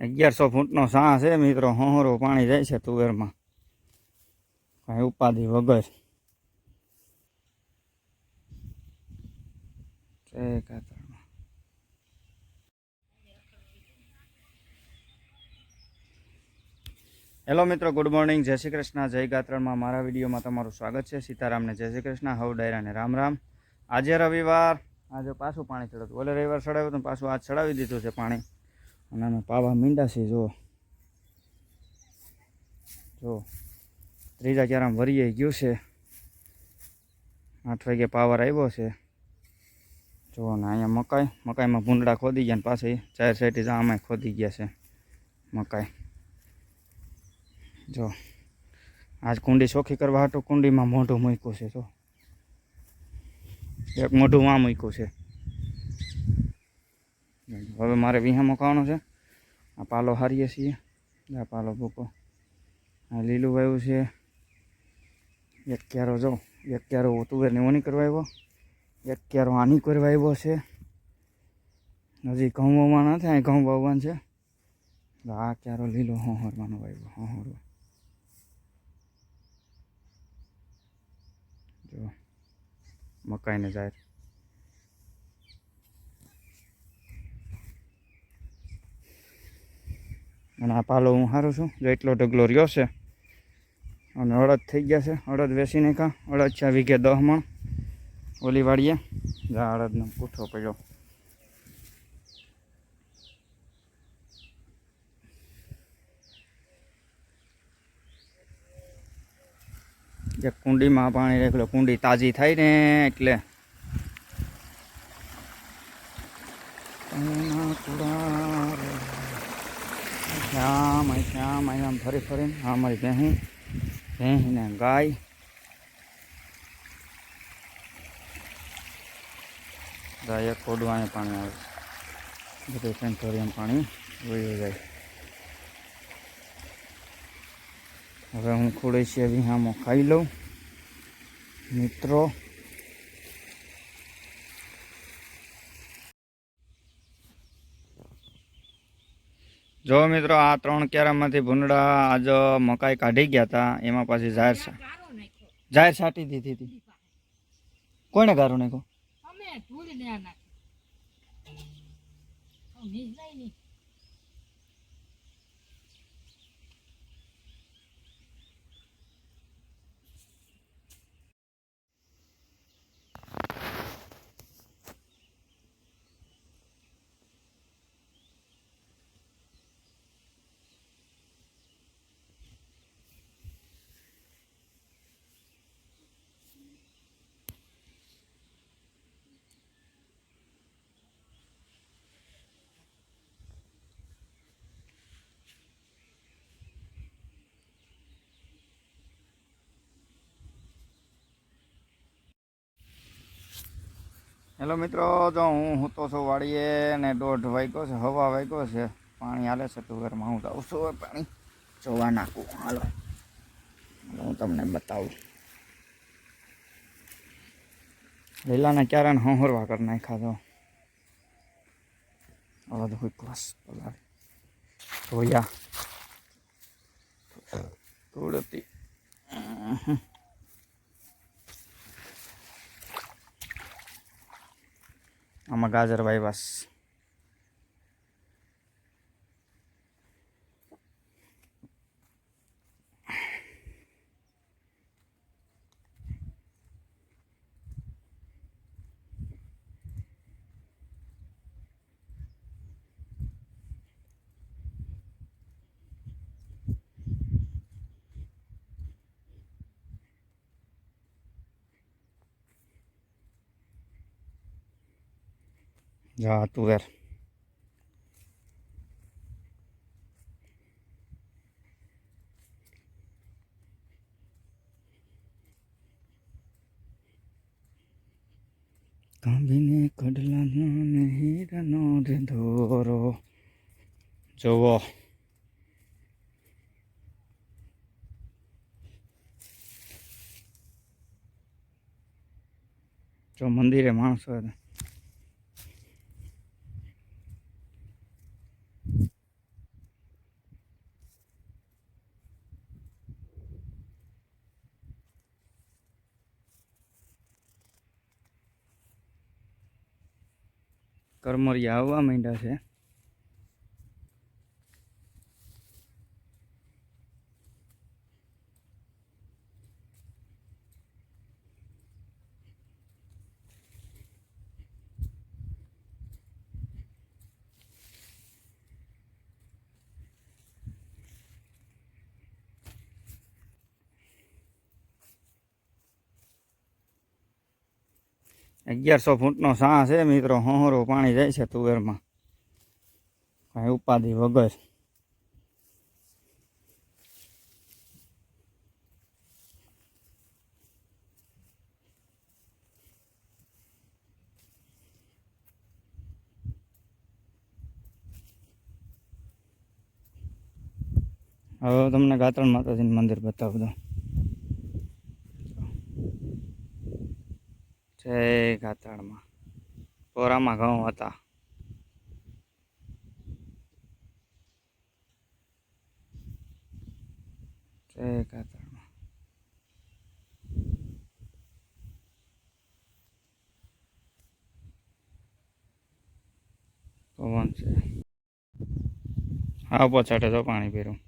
અગિયારસો ફૂટનો સાહ છે મિત્રો, હોહરો પાણી જાય છે તુવેરમાં. કાંઈ ઉપાધિ વગર. હેલો મિત્રો, ગુડ મોર્નિંગ. જય શ્રી કૃષ્ણ. જય ગાત્રણમાં મારા વિડીયોમાં તમારું સ્વાગત છે. સીતારામને જય શ્રી કૃષ્ણ. હવ ડાયરાને રામ રામ. આજે રવિવાર. આજે પાછું પાણી ચડાવ્યું ઓલે રવિવાર ચડાવ્યું હતું પાછું આજ ચડાવી દીધું છે પાણી. અને અમે પાવા મીંડા છે જો જો ત્રીજા ક્યારે વરીએ ગયું છે. આઠ વાગે પાવર આવ્યો છે. જો ને અહીંયા મકાઈ, મકાઈમાં ભૂંડડા ખોદી ગયા ને પાછી ચાર સાઈડ આમાં ખોદી ગયા છે મકાઈ. જો આજ કુંડી ચોખ્ખી કરવા હાટું કુંડીમાં મોઢું મૂક્યું છે જો એક મોઢું માં મૂક્યું છે. હવે મારે વિહા મુકાવાનો છે. આ પાલો હારીએ છીએ. આ પાલો ભૂકો. આ લીલું વાયું છે. એક ક્યારો જો, એક ક્યારો તુવેરની ઓની કરવા આવ્યો. એક ક્યારો આની કરવા આવ્યો છે. હજી ઘઉં વાવવાના છે અહીં ઘઉં વાવવાનું છે. આ ક્યારો લીલો હોહરવાનો વાવ્યો હોહરવો. જો, મકાઈને જાય. અને આ પાલો હું સારું છું. જો એટલો ઢગલો રહ્યો છે. અને અડદ થઈ ગયા છે. અડદ વેસી નાખા અડદ છે વીઘે દહ મણ. ઓલી વાળીએ જા અડદનો કૂઠો પડ્યો. જે કુંડીમાં પાણી રેખલો કુંડી તાજી થાય ને એટલે. કુડા. શ્યામ શ્યામ આમ ફરી ફરીને આ મારી ભેહું ભેંસ ને ગાય. ગાય એક પાણી આવે બધું સેન્ટોરિયમ પાણી વહી જાય. હવે હું ખોડે છે વિહામાં ખાઈ લઉં. મિત્રો જો મિત્રો, આ ત્રણ કેરામાંથી ભૂંડડા આજ મકાઈ કાઢી ગયા હતા એમાં પાછી જાહેર જાહેર સાટી દીધી હતી. કોને ગારો નાખ્યો? હેલો મિત્રો, જો હું હું તો છું વાળીએ ને દોઢ વાગ્યો છે, હવા વાગ્યો છે. પાણી હાલે છે તુવેરમાં હું જાઉં છું પાણી જોવા નાખું. હાલો. હું તમને બતાવું. લીલાના ક્યારે હોહરવા કરી નાખ્યા તો હવે પલાળી ધોયા. થોડતી આમાં ગાજર વાવ્યાસ જા તુવેર કાંભીને કડલાનો ને હીરાનો રે ધોરો જોવો જો મંદિરે માણસો હતા કરમરિયા આવવા માંડ્યા છે. અગિયારસો ફૂટનો સાહ છે મિત્રો, હોહરો પાણી જાય છે તુવેરમાં. કાંઈ ઉપાધિ વગર. હવે તમને ગાત્રણ માતાજીનું મંદિર બતાવું દઉં જય ગાતાળમાં. પોરામાં ઘઉં હતા. જય ગાતાળમાં. પવન છે. હા પછાટે તો પાણી પીરું